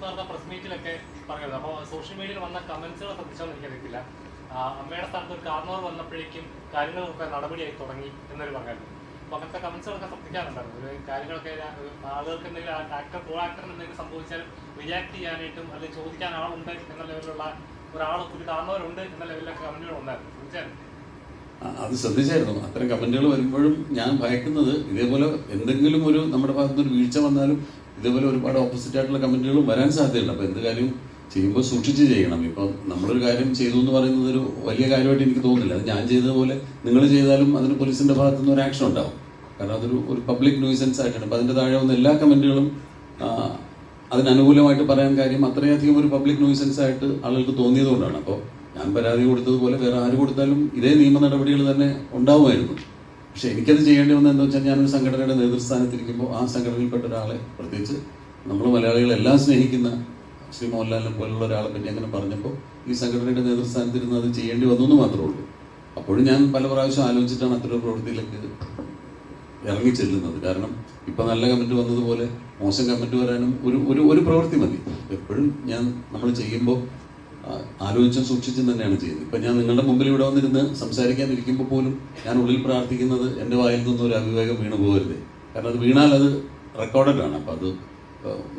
അടുത്ത നടന്ന പ്രസ് മീറ്റിലൊക്കെ പറഞ്ഞത്. അപ്പോൾ സോഷ്യൽ മീഡിയയിൽ വന്ന കമന്റ്സുകൾ ശ്രദ്ധിച്ചാൽ എനിക്ക് അറിയത്തില്ല അമ്മയുടെ സ്ഥാനത്ത് ഒരു കാർണോർ വന്നപ്പോഴേക്കും കാര്യങ്ങളൊക്കെ നടപടിയായി തുടങ്ങി എന്നൊരു പറഞ്ഞു അപ്പോൾ അങ്ങനത്തെ കമന്റ്സുകളൊക്കെ ശ്രദ്ധിക്കാറുണ്ടായിരുന്നു. ഒരു കാര്യങ്ങളൊക്കെ ആളുകൾക്ക് എന്തെങ്കിലും ആക്ടർ കോ ആക്ടറിന് എന്തെങ്കിലും സംഭവിച്ചാൽ റിയാക്ട് ചെയ്യാനായിട്ടും അല്ലെങ്കിൽ ചോദിക്കാൻ ആളുണ്ട് എന്ന ലെവലിലുള്ള ഒരാൾ ഒരു കാരണവരുണ്ട് എന്ന ലെവലിലൊക്കെ കമന്റുകൾ ഉണ്ടായിരുന്നു. ശ്രദ്ധിച്ചായിരുന്നു അത് ശ്രദ്ധിച്ചായിരുന്നു. അത്തരം കമന്റുകൾ വരുമ്പോഴും ഞാൻ ഭയക്കുന്നത് ഇതേപോലെ എന്തെങ്കിലും ഒരു നമ്മുടെ ഭാഗത്തുനിന്ന് ഒരു വീഴ്ച വന്നാലും ഇതേപോലെ ഒരുപാട് ഓപ്പോസിറ്റ് ആയിട്ടുള്ള കമന്റുകളും വരാൻ സാധ്യതയുണ്ട്. അപ്പോൾ എന്ത് കാര്യവും ചെയ്യുമ്പോൾ സൂക്ഷിച്ച് ചെയ്യണം. ഇപ്പം നമ്മളൊരു കാര്യം ചെയ്തു എന്ന് പറയുന്നത് ഒരു വലിയ കാര്യമായിട്ട് എനിക്ക് തോന്നുന്നില്ല. അത് ഞാൻ ചെയ്തതുപോലെ നിങ്ങൾ ചെയ്താലും അതിന് പോലീസിന്റെ ഭാഗത്തു നിന്ന് ഒരു ആക്ഷൻ ഉണ്ടാവും. കാരണം അതൊരു ഒരു പബ്ലിക് ന്യൂസൻസ് ആയിട്ടാണ്. അപ്പൊ അതിന്റെ താഴെ വന്ന എല്ലാ കമന്റുകളും അതിനനുകൂലമായിട്ട് പറയാൻ കാര്യം അത്രയധികം ഒരു പബ്ലിക് ന്യൂസൻസ് ആയിട്ട് ആളുകൾക്ക് തോന്നിയതുകൊണ്ടാണ്. അപ്പോൾ ഞാൻ പരാതി കൊടുത്തതുപോലെ വേറെ ആര് കൊടുത്താലും ഇതേ നിയമ നടപടികൾ തന്നെ ഉണ്ടാവുമായിരുന്നു. പക്ഷെ എനിക്കത് ചെയ്യേണ്ടി വന്നത് എന്താ വെച്ചാൽ ഞാനൊരു സംഘടനയുടെ നേതൃസ്ഥാനത്തിരിക്കുമ്പോൾ ആ സംഘടനയിൽപ്പെട്ട ഒരാളെ പ്രത്യേകിച്ച് നമ്മൾ മലയാളികളെല്ലാം സ്നേഹിക്കുന്ന ശ്രീ മോഹൻലാലിനെ പോലുള്ള ഒരാളെ പറ്റി അങ്ങനെ പറഞ്ഞപ്പോൾ ഈ സംഘടനയുടെ നേതൃസ്ഥാനത്തിരുന്ന് അത് ചെയ്യേണ്ടി വന്നു എന്ന് മാത്രമേ ഉള്ളൂ. അപ്പോഴും ഞാൻ പല പ്രാവശ്യം ആലോചിച്ചിട്ടാണ് അത്തരം ഒരു പ്രവൃത്തിയിലേക്ക് ഇറങ്ങി ചെല്ലുന്നത്. കാരണം ഇപ്പം നല്ല കമന്റ് വന്നതുപോലെ മോശം കമന്റ് വരാനും ഒരു ഒരു ഒരു പ്രവൃത്തി മതി. എപ്പോഴും ഞാൻ നമ്മൾ ചെയ്യുമ്പോൾ ആലോചിച്ചും സൂക്ഷിച്ചും തന്നെയാണ് ചെയ്യുന്നത്. ഇപ്പം ഞാൻ നിങ്ങളുടെ മുമ്പിൽ ഇവിടെ വന്നിരുന്ന് സംസാരിക്കാനിരിക്കുമ്പോൾ പോലും ഞാൻ ഉള്ളിൽ പ്രാർത്ഥിക്കുന്നത് എന്റെ വായിൽ നിന്നും ഒരു അവിവേകം വീണു പോകരുത്. കാരണം അത് വീണാൽ അത് റെക്കോർഡഡ് ആണ്. അപ്പോൾ അത്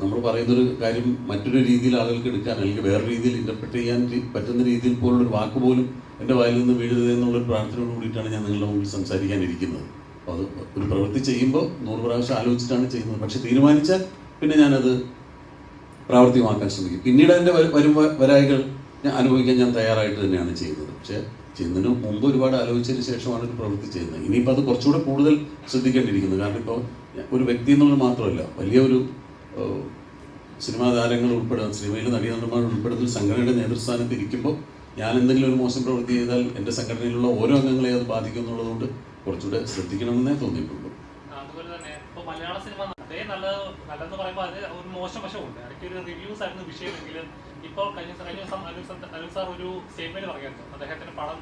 നമ്മൾ പറയുന്നൊരു കാര്യം മറ്റൊരു രീതിയിൽ ആളുകൾക്ക് എടുക്കാൻ അല്ലെങ്കിൽ വേറെ രീതിയിൽ ഇന്റർപ്രറ്റ് ചെയ്യാൻ പറ്റുന്ന രീതിയിൽ പോലുള്ളൊരു വാക്ക് പോലും എന്റെ വായിൽ നിന്ന് വീഴരുത് എന്നുള്ളൊരു പ്രാർത്ഥനയോട് കൂടിയിട്ടാണ് ഞാൻ നിങ്ങളുടെ മുമ്പിൽ സംസാരിക്കാനിരിക്കുന്നത്. അപ്പോൾ അത് ഒരു പ്രവൃത്തി ചെയ്യുമ്പോൾ നൂറ് പ്രാവശ്യം ആലോചിച്ചിട്ടാണ് ചെയ്യുന്നത്. പക്ഷെ തീരുമാനിച്ചാൽ പിന്നെ ഞാനത് പ്രാവർത്തികമാക്കാൻ ശ്രമിക്കും. പിന്നീട് അതിന്റെ വരും വരായികൾ ഞാൻ അനുഭവിക്കാൻ ഞാൻ തയ്യാറായിട്ട് തന്നെയാണ് ചെയ്യുന്നത്. പക്ഷേ ചെയ്യുന്നതിന് മുമ്പ് ഒരുപാട് ആലോചിച്ചതിന് ശേഷമാണ് ഒരു പ്രവൃത്തി ചെയ്യുന്നത്. ഇനിയിപ്പോൾ അത് കുറച്ചുകൂടെ കൂടുതൽ ശ്രദ്ധിക്കേണ്ടിയിരിക്കുന്നു. കാരണം ഇപ്പോൾ ഒരു വ്യക്തി എന്നുള്ളത് മാത്രമല്ല വലിയൊരു സിനിമാ താരങ്ങൾ ഉൾപ്പെടുന്ന സിനിമയിൽ നടീനടന്മാർ ഉൾപ്പെടുന്ന ഒരു സംഘടനയുടെ നേതൃസ്ഥാനത്ത് ഇരിക്കുമ്പോൾ ഞാൻ എന്തെങ്കിലും ഒരു മോശം പ്രവൃത്തി ചെയ്താൽ എന്റെ സംഘടനയിലുള്ള ഓരോ അംഗങ്ങളെയും അത് ബാധിക്കും എന്നുള്ളതുകൊണ്ട് കുറച്ചുകൂടെ ശ്രദ്ധിക്കണമെന്നേ തോന്നിയിട്ടുള്ളൂ. അതുപോലെ തന്നെ മലയാള സിനിമ അതേ നല്ല നല്ലതെന്ന് പറയുമ്പോൾ അത് ഒരു മോശം വശമുണ്ട്. ഇടയ്ക്ക് ഒരു റിവ്യൂസ് ആയിരുന്നു വിഷയമെങ്കിലും ഇപ്പോൾ കഴിഞ്ഞ കഴിഞ്ഞ ദിവസം അനു സ- അനു സാർ ഒരു സ്റ്റേറ്റ്മെന്റ് പറയുന്നു അദ്ദേഹത്തിന്റെ പടം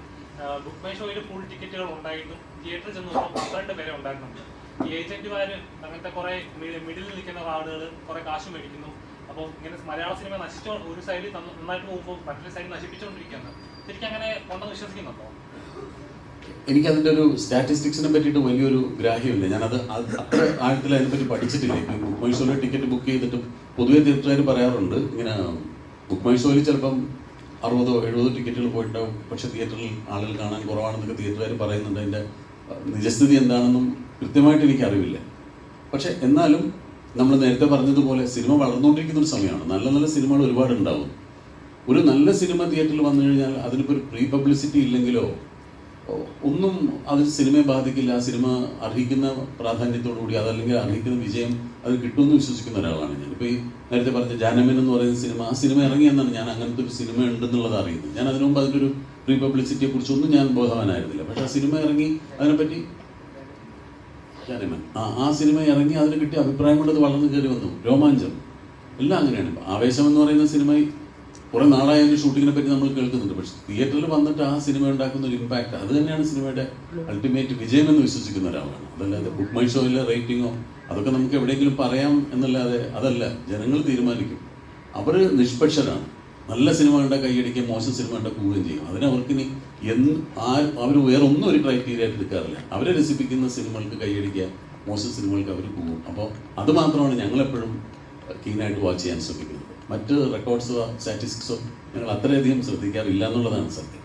ബുക്ക് മൈ ഷോയിൽ ഫുൾ ടിക്കറ്റുകൾ ഉണ്ടായിരുന്നു. തിയേറ്ററിൽ ചെന്ന് നോക്കുമ്പോൾ പന്ത്രണ്ട് പേരെ ഉണ്ടായിരുന്നുണ്ട് ഈ ഏജന്റുമാർ അങ്ങനത്തെ കുറെ മിഡിൽ നിൽക്കുന്ന ആളുകൾ കുറെ കാശ് മേടിക്കുന്നു. അപ്പോൾ ഇങ്ങനെ മലയാള സിനിമ നശിച്ചോ ഒരു സൈഡിൽ നന്നായിട്ട് പോകുമ്പോൾ മറ്റൊരു സൈഡിൽ നശിപ്പിച്ചുകൊണ്ടിരിക്കുകയാണ് ശരിക്കും അങ്ങനെ ഉണ്ടെന്ന് വിശ്വസിക്കുന്നുണ്ടോ? എനിക്കതിന്റെ ഒരു സ്റ്റാറ്റിസ്റ്റിക്സിനെ പറ്റിയിട്ട് വലിയൊരു ഗ്രാഹ്യമില്ല. ഞാനത് അത് അത്ര ആഴത്തിൽ അതിനെപ്പറ്റി പഠിച്ചിട്ടില്ല. ഇപ്പം ബുക്ക് മൈ ഷോയിൽ ടിക്കറ്റ് ബുക്ക് ചെയ്തിട്ട് പൊതുവേ തീർച്ചയായിട്ടും പറയാറുണ്ട്. ഇങ്ങനെ ബുക്ക് മൈ ഷോയിൽ ചിലപ്പം അറുപതോ എഴുപതോ ടിക്കറ്റുകൾ പോയിട്ടുണ്ടാവും. പക്ഷെ തിയേറ്ററിൽ ആളുകൾ കാണാൻ കുറവാണെന്നൊക്കെ തിയേറ്ററുകാർ പറയുന്നുണ്ട്. അതിന്റെ നിജസ്ഥിതി എന്താണെന്നും കൃത്യമായിട്ട് എനിക്ക് അറിവില്ല പക്ഷെ എന്നാലും നമ്മൾ നേരത്തെ പറഞ്ഞതുപോലെ സിനിമ വളർന്നുകൊണ്ടിരിക്കുന്ന ഒരു സമയമാണ്. നല്ല നല്ല സിനിമകൾ ഒരുപാട് ഉണ്ടാവും ഒരു നല്ല സിനിമ തിയേറ്ററിൽ വന്നു കഴിഞ്ഞാൽ അതിനിപ്പോൾ ഒരു പ്രീ പബ്ലിസിറ്റി ഇല്ലെങ്കിലോ ഒന്നും അത് സിനിമയെ ബാധിക്കില്ല ആ സിനിമ അർഹിക്കുന്ന പ്രാധാന്യത്തോടു കൂടി അതല്ലെങ്കിൽ അർഹിക്കുന്ന വിജയം അത് കിട്ടുമെന്ന് വിശ്വസിക്കുന്ന ഒരാളാണ് ഞാൻ. ഇപ്പോൾ ഈ നേരത്തെ പറഞ്ഞ ജാനമിൻ എന്ന് പറയുന്ന സിനിമ ആ സിനിമ ഇറങ്ങിയെന്നാണ് ഞാൻ അങ്ങനത്തെ ഒരു സിനിമ ഉണ്ടെന്നുള്ളത് അറിയുന്നത്. ഞാൻ അതിനു മുമ്പ് അതിന്റെ ഒരു പ്രീ പബ്ലിസിറ്റിയെ കുറിച്ചൊന്നും ഞാൻ ബോധവാനായിരുന്നില്ല. പക്ഷെ ആ സിനിമ ഇറങ്ങി അതിനെപ്പറ്റി ജാനമൻ ആ ആ സിനിമ ഇറങ്ങി അതിന് കിട്ടിയ അഭിപ്രായം കൊണ്ട് അത് വളർന്നു കയറി വന്നു. രോമാഞ്ചം. എല്ലാം അങ്ങനെയാണ്. ആവേശം എന്ന് പറയുന്ന സിനിമ കുറെ നാളായ ഷൂട്ടിങ്ങിനെ പറ്റി നമ്മൾ കേൾക്കുന്നുണ്ട്. പക്ഷെ തിയേറ്ററിൽ വന്നിട്ട് ആ സിനിമ ഉണ്ടാക്കുന്ന ഒരു ഇമ്പാക്ട് അത് തന്നെയാണ് സിനിമയുടെ അൾട്ടിമേറ്റ് വിജയം എന്ന് വിശ്വസിക്കുന്ന ഒരാളാണ്. അതല്ലാതെ ബുക്ക് മൈ ഷോയിലെ റേറ്റിങ്ങോ അതൊക്കെ നമുക്ക് എവിടെയെങ്കിലും പറയാം എന്നല്ലാതെ അതല്ല. ജനങ്ങൾ തീരുമാനിക്കും. അവർ നിഷ്പക്ഷരാണ്. നല്ല സിനിമ കണ്ട കൈയടിക്കുകയും മോശം സിനിമ കണ്ട പോവുകയും ചെയ്യും. അതിന് അവർക്കിനി എന്ന് ആ അവർ വേറെ ഒന്നും ഒരു ക്രൈറ്റീരിയ ആയിട്ട് എടുക്കാറില്ല. അവരെ രസിപ്പിക്കുന്ന സിനിമകൾക്ക് കൈയടിക്കുക മോശം സിനിമകൾക്ക് അവർ പോകും അപ്പോൾ അത് മാത്രമാണ് ഞങ്ങളെപ്പോഴും കീനായിട്ട് വാച്ച് ചെയ്യാൻ ശ്രമിക്കുന്നത്. മറ്റ് റെക്കോർഡ്സോ സ്റ്റാറ്റിസ്റ്റിക്സോ ഞങ്ങൾ അത്രയധികം ശ്രദ്ധിക്കാറില്ല എന്നുള്ളതാണ് സത്യം.